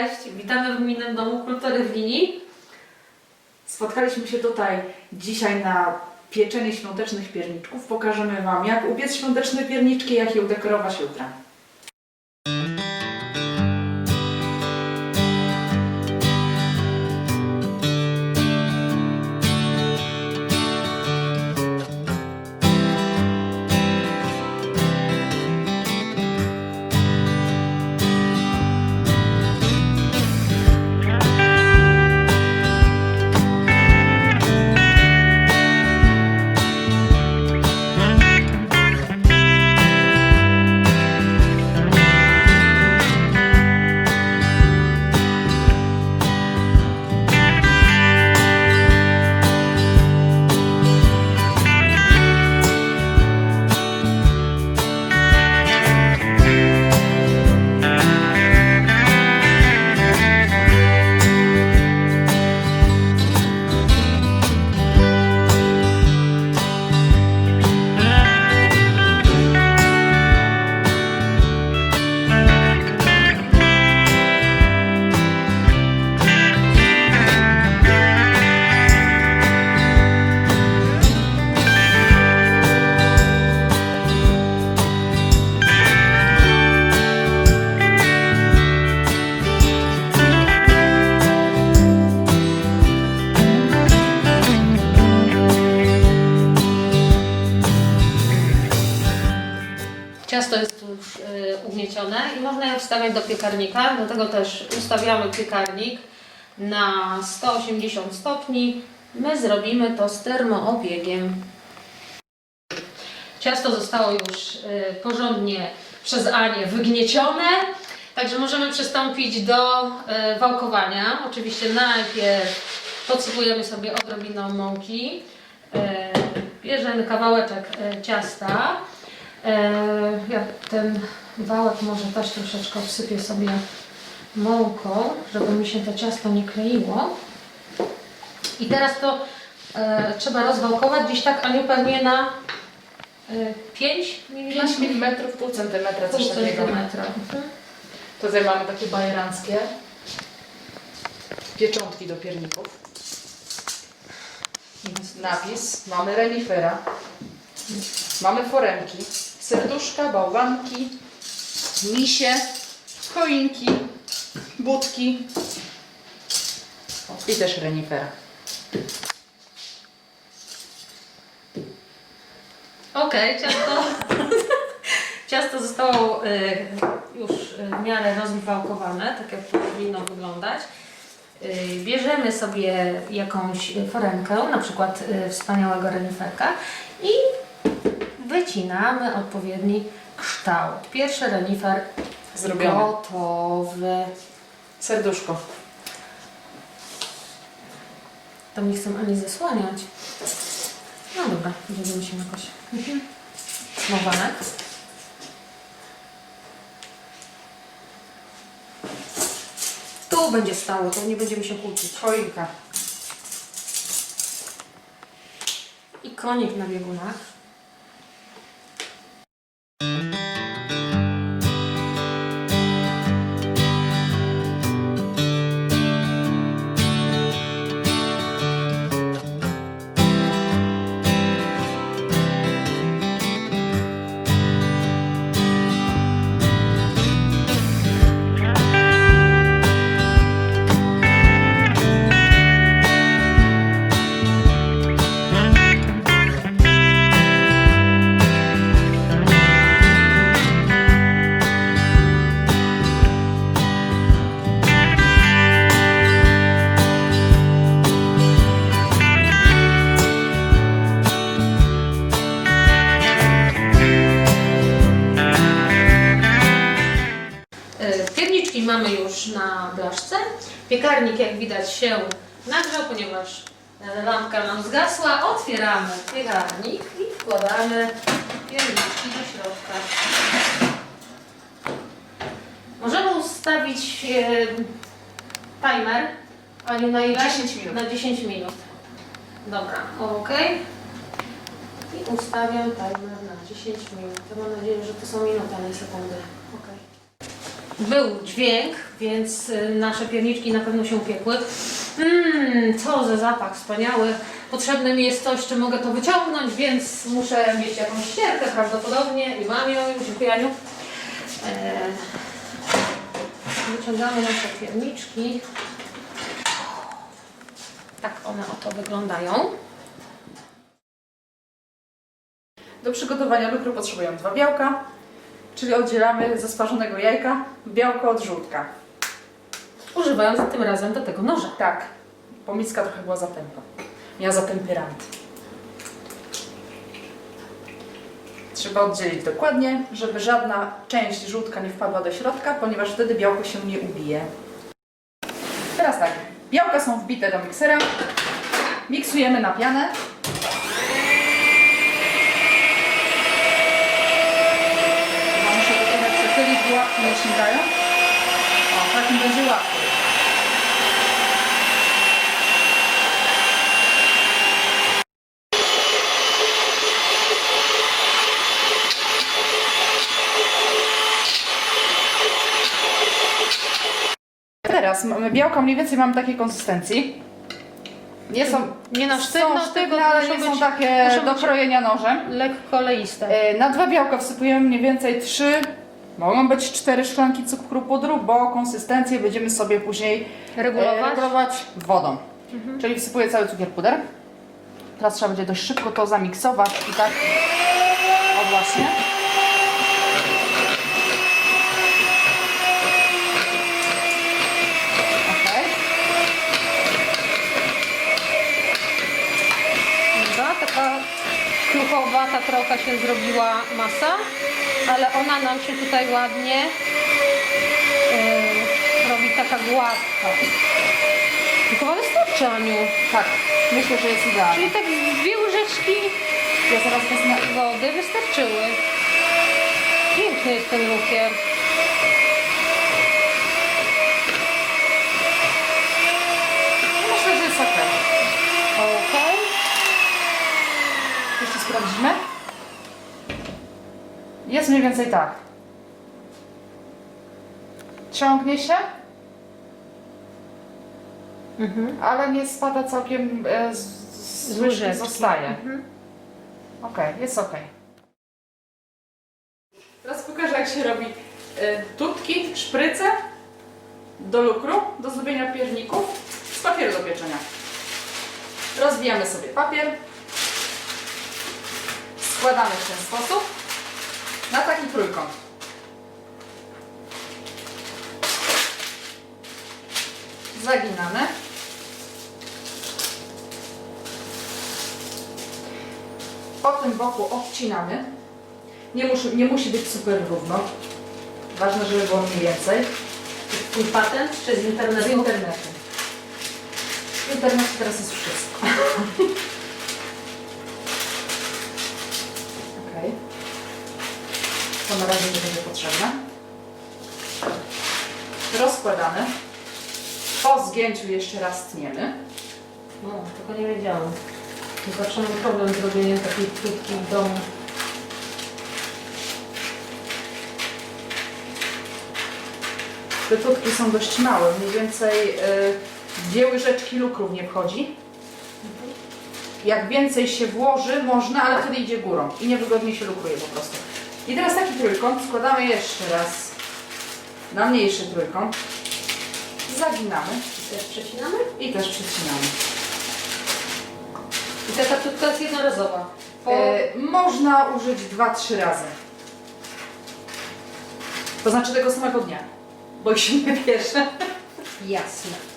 Cześć! Witamy w Gminnym Domu Kultury w Linii. Spotkaliśmy się tutaj dzisiaj na pieczenie świątecznych pierniczków. Pokażemy Wam, jak upiec świąteczne pierniczki, jak je udekorować jutra. Wstawiać do piekarnika. Dlatego też ustawiamy piekarnik na 180 stopni. My zrobimy to z termoobiegiem. Ciasto zostało już y, porządnie przez Anię wygniecione. Także możemy przystąpić do y, wałkowania. Oczywiście najpierw podsypujemy sobie odrobiną mąki. Y, Bierzemy kawałeczek ciasta. E, Ja ten wałek może też troszeczkę wsypię sobie mąką, żeby mi się to ciasto nie kleiło. I teraz to e, trzeba rozwałkować gdzieś tak, Aniu, pewnie na e, 5 mm? 5 mm, pół centymetra, coś Pół takiego. centymetra. Mhm. Tutaj mamy takie bajeranckie pieczątki do pierników. Napis. Mamy renifera. Mamy foremki, serduszka, bałwanki, misie, choinki, budki i też renifera. Okej, ciasto, ciasto zostało y, już w miarę rozwałkowane, tak jak powinno wyglądać. Y, bierzemy sobie jakąś foremkę, na przykład y, wspaniałego reniferka i wycinamy odpowiedni kształt. Pierwszy renifer Zrobione. gotowy. Serduszko. To nie chcę ani zasłaniać. No dobra, będziemy się jakoś smowanek. Tu będzie stało, to nie będziemy się kłócić. Choinka. I konik na biegunach. Mamy już na blaszce. Piekarnik, jak widać, się nagrzał, ponieważ e, lampka nam zgasła. Otwieramy piekarnik i wkładamy pierniczki do środka. Możemy ustawić e, timer. Aniu, na ile? 10 minut. Na 10 minut. Dobra, ok. I ustawiam timer na 10 minut. Ja mam nadzieję, że to są minuty, a nie sekundy. Ok. Był dźwięk, więc y, nasze pierniczki na pewno się upiekły. Mmm, co za zapach wspaniały. Potrzebne mi jest coś, czy mogę to wyciągnąć, więc muszę mieć jakąś ścierkę prawdopodobnie i mam ją już w Janiu. Eee, wyciągamy nasze pierniczki. Tak one oto wyglądają. Do przygotowania lukru potrzebujemy dwa białka, czyli oddzielamy ze smażonego jajka białko od żółtka. Używając tym razem do tego noża. Tak, bo miska trochę była zatępa. Miała zatępy rand. Trzeba oddzielić dokładnie, żeby żadna część żółtka nie wpadła do środka, ponieważ wtedy białko się nie ubije. Teraz tak, białka są wbite do miksera. Miksujemy na pianę. Ja muszę to trochę przechylić, śmigają. O, tak mi będzie łatwiej. Teraz mamy białka mniej więcej mamy takiej konsystencji. Nie są, Nie na sztywno, są sztywne, ale nie są takie do krojenia nożem. lekko leiste. E, Na dwa białka wsypujemy mniej więcej trzy, mogą być cztery szklanki cukru pudru, bo konsystencję będziemy sobie później e, Regulować? regulować wodą. Czyli wsypuję cały cukier puder. Teraz trzeba będzie dość szybko to zamiksować i tak o właśnie. Okej. Dobra, taka kruchowata trochę się zrobiła masa, ale ona nam się tutaj ładnie yy, robi taka gładka. I chyba wystarczy, Aniu. Tak, myślę, że jest idealnie. Czyli tak dwie łyżeczki Ja zaraz wezmę wody wystarczyły. Piękny jest ten lukier. Myślę, że jest ok. Okej. Jeszcze sprawdzimy. Jest mniej więcej tak. Ciągnie się, Mhm. ale nie spada całkiem e, z, z łyżki, zostaje. Mhm. Ok, jest ok. Teraz pokażę jak się robi e, tutki, szpryce do lukru, do zdobienia pierników z papieru do pieczenia. Rozwijamy sobie papier. Składamy w ten sposób na taki trójkąt. Zaginamy. Po tym boku obcinamy. Nie musi, nie musi być super równo. Ważne, żeby było mniej więcej. Twój patent czy z Z internetu? internetu. W internecie teraz jest wszystko. Okej. To na razie nie będzie potrzebne. Rozkładamy. Po zgięciu jeszcze raz tniemy. No, tylko nie wiedziałam. Zawsze mam problem z robieniem takiej tutki w domu. Te tutki są dość małe, mniej więcej y, dwie łyżeczki lukrów nie wchodzi. Jak więcej się włoży, można, ale wtedy idzie górą i niewygodnie się lukruje po prostu. I teraz taki trójkąt składamy jeszcze raz na mniejszy trójkąt. Zaginamy I też przecinamy? i też przecinamy. I taka tutka jest jednorazowa. Po... E, można użyć 2-3 razy. To znaczy tego samego dnia, bo ich się nie bierze. Jasne.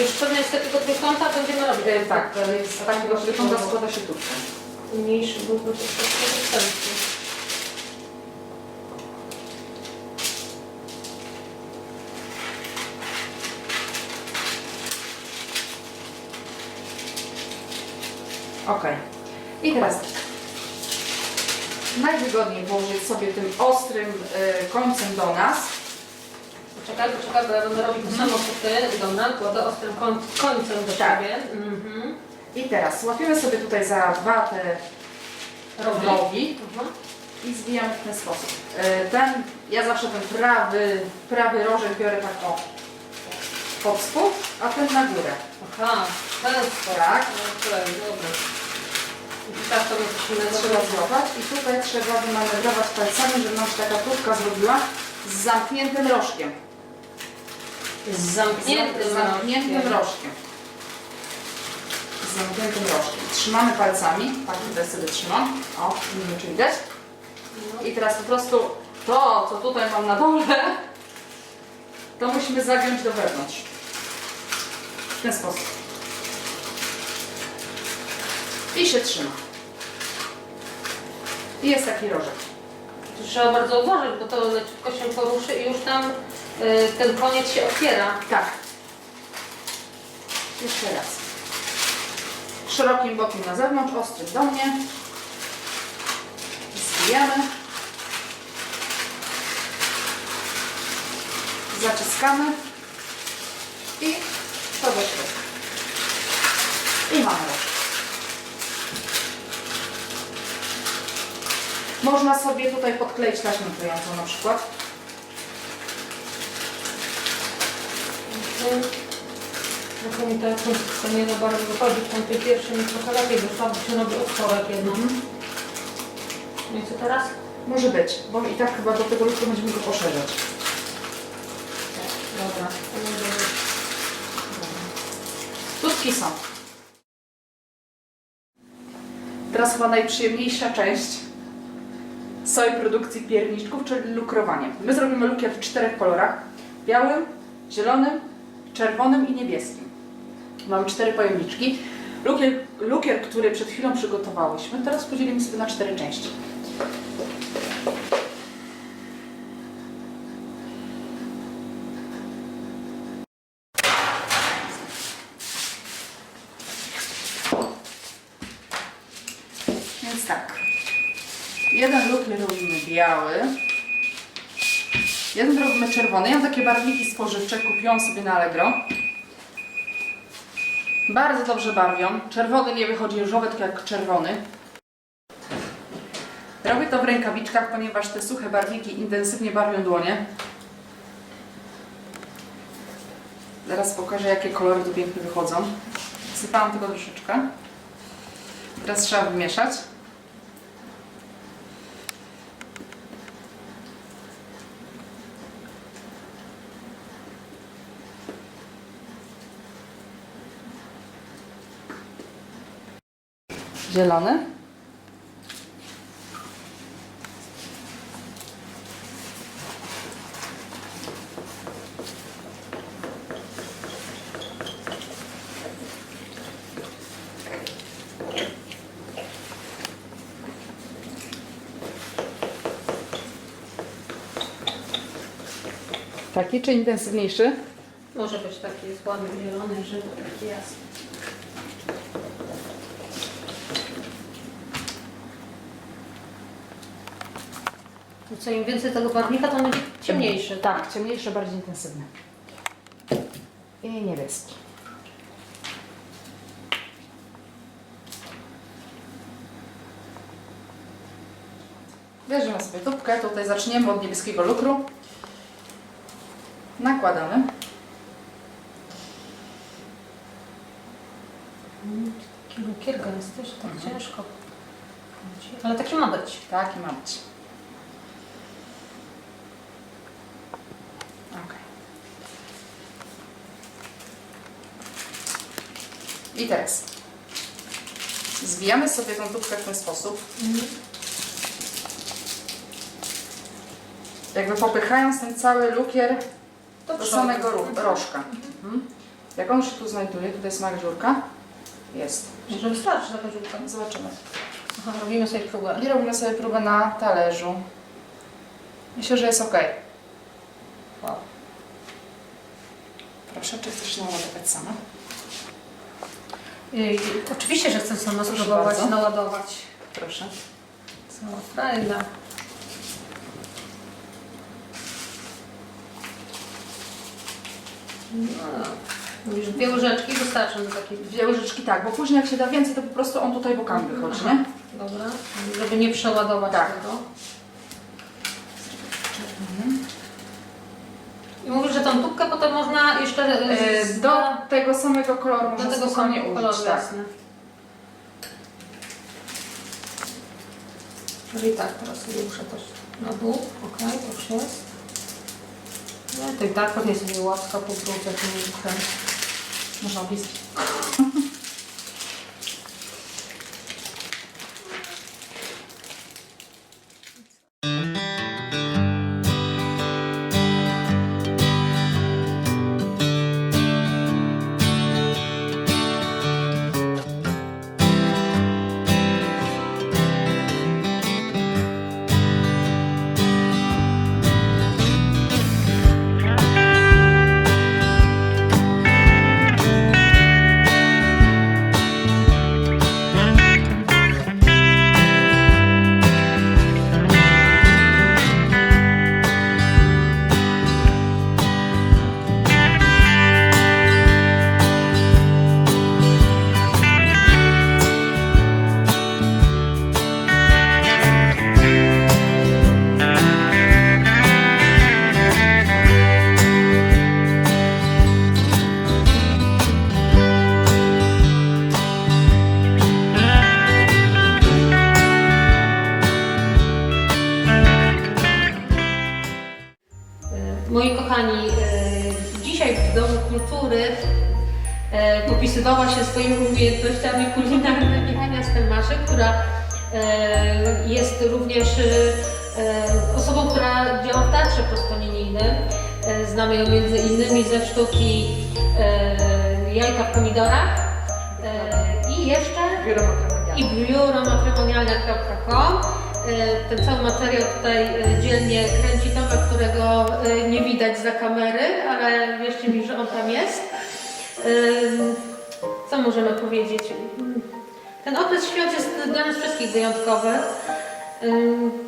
Już pewnie z takiego trójkąta będziemy robić. E, tak, z takiego trójkąta składa się tutkę. Mniejszy to troszkę wystarczy. Ok. I teraz tak. Najwygodniej włożyć sobie tym ostrym y, końcem do nas. Poczekaj, bo ja będę robić to samo co ty. Dobra, kładę ostrym koń, końcem do Tak. Mhm. I teraz łapiemy sobie tutaj za dwa te Robi. rogi Mhm. zwijamy w ten sposób. E, Ten, ja zawsze ten prawy, prawy rożek biorę tak o pod spód, a ten na górę. Aha, ten. Tak. Okej, dobra. I tak to musimy Trzeba złapać i tutaj trzeba wymanewrować palcami, żeby nam się taka krótka zrobiła z zamkniętym rożkiem. Z zamkniętym z zamkniętym rożkiem. Z zamkniętym rożkiem. Trzymamy palcami, tak tutaj sobie trzymam. O, nie wiem czy widać. I teraz po prostu to, co tutaj mam na dole, to musimy zagiąć do wewnątrz. W ten sposób. I się trzyma. I jest taki rożek. Trzeba bardzo uważać, bo to leciutko się poruszy i już tam ten koniec się otwiera. Tak. Jeszcze raz. Szerokim bokiem na zewnątrz, ostrym do mnie. Zbijamy. Zaciskamy. I to do środka. I mamy. Można sobie tutaj podkleić taśmę klejącą na przykład. No mi ta konstrukcja nie za bardzo wychodzi. W tamtej pierwszej mi trochę lepiej wyszła, się robi otworek jedno. No i co teraz? Może być, bo i tak chyba do tego lustru będziemy go poszerzać. Dobra. to może być. Tutki są. Teraz chyba najprzyjemniejsza część całej produkcji pierniczków, czyli lukrowanie. My zrobimy lukier w czterech kolorach. Białym, zielonym, czerwonym i niebieskim. Mamy cztery pojemniczki. Lukier, lukier, który przed chwilą przygotowałyśmy, teraz podzielimy sobie na cztery części. Więc tak. Jeden lukier robimy biały. Jeden robimy Ja mam takie barwniki spożywcze, kupiłam sobie na Allegro. Bardzo dobrze barwią. Czerwony nie wychodzi różowy, tylko jak czerwony. Robię to w rękawiczkach, ponieważ te suche barwniki intensywnie barwią dłonie. Zaraz pokażę, jakie kolory tu pięknie wychodzą. Sypałam tylko troszeczkę. Teraz trzeba wymieszać. Zielony. Taki czy intensywniejszy? Może być taki ładny zielony, żeby taki jasny. Co im więcej tego barwnika, to on będzie ciemniejszy. Tak, ciemniejszy, bardziej intensywny. I niebieski. Bierzemy sobie tubkę, tutaj zaczniemy od niebieskiego lukru. Nakładamy. Taki lukier gęsty, że tak ciężko. Ale taki ma być. Tak i ma być. I teraz zwijamy sobie tą tubkę w ten sposób, jakby popychając ten cały lukier do samego ro- rożka. Mhm. Jak on się tu znajduje, tutaj jest mała dziurka. Jest. Może wystarczy taka dziurka. Zobaczymy. Aha, robimy sobie próbę. I robimy sobie próbę na talerzu. Myślę, że jest ok. Wow. Proszę, czy chcesz naładować sama? I, oczywiście, że chcę sama Proszę spróbować bardzo. naładować. Proszę. Cała frajda. No, Mówisz, dwie łyżeczki wystarczą do takiej... Dwie łyżeczki tak, bo później jak się da więcej, to po prostu on tutaj bokami wychodzi, nie? Dobra, żeby nie przeładować Tak. tego. I mówisz, że tą tubkę potem można jeszcze E, z- Do tego samego koloru do można tego spokojnie samego użyć, koloru, tak. jasne. Czyli tak, teraz sobie muszę to na dół, okej, to już jest. No to i tak pewnie sobie łaska po drodze tym krem. Można bliski. E, popisywała się swoimi umiejętnościami kulinarnymi Ania Stelmaszek, która e, jest również e, osobą, która działa w teatrze prostolinijnym. E, Znamy ją między innymi ze sztuki e, Jajka w pomidorach e, i jeszcze Biuro i biuromatrymonialne.com. E, Ten cały materiał tutaj e, dzielnie kręci Tomek, którego e, nie widać za kamery, ale wierzcie mi, że on tam jest. Co możemy powiedzieć? Ten okres świąt jest dla nas wszystkich wyjątkowy.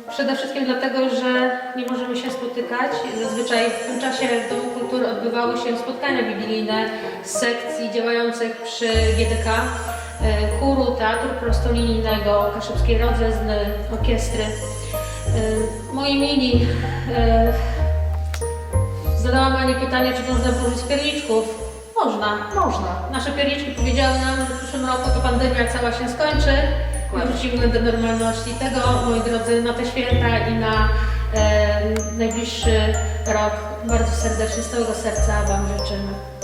Przede wszystkim dlatego, że nie możemy się spotykać. Zazwyczaj w tym czasie w Domu Kultury odbywały się spotkania wigilijne z sekcji działających przy GDK, e, chóru, teatru prostolinijnego, kaszubskiej rodzezny, orkiestry. E, Moi mili, e, zadałam Ani pytanie, czy można włożyć pierniczków. Można. Można. Nasze pierniczki powiedziały nam, że w przyszłym roku to pandemia cała się skończy wrócimy do normalności. Tego, moi drodzy, na te święta i na e, najbliższy rok bardzo serdecznie, z całego serca Wam życzymy.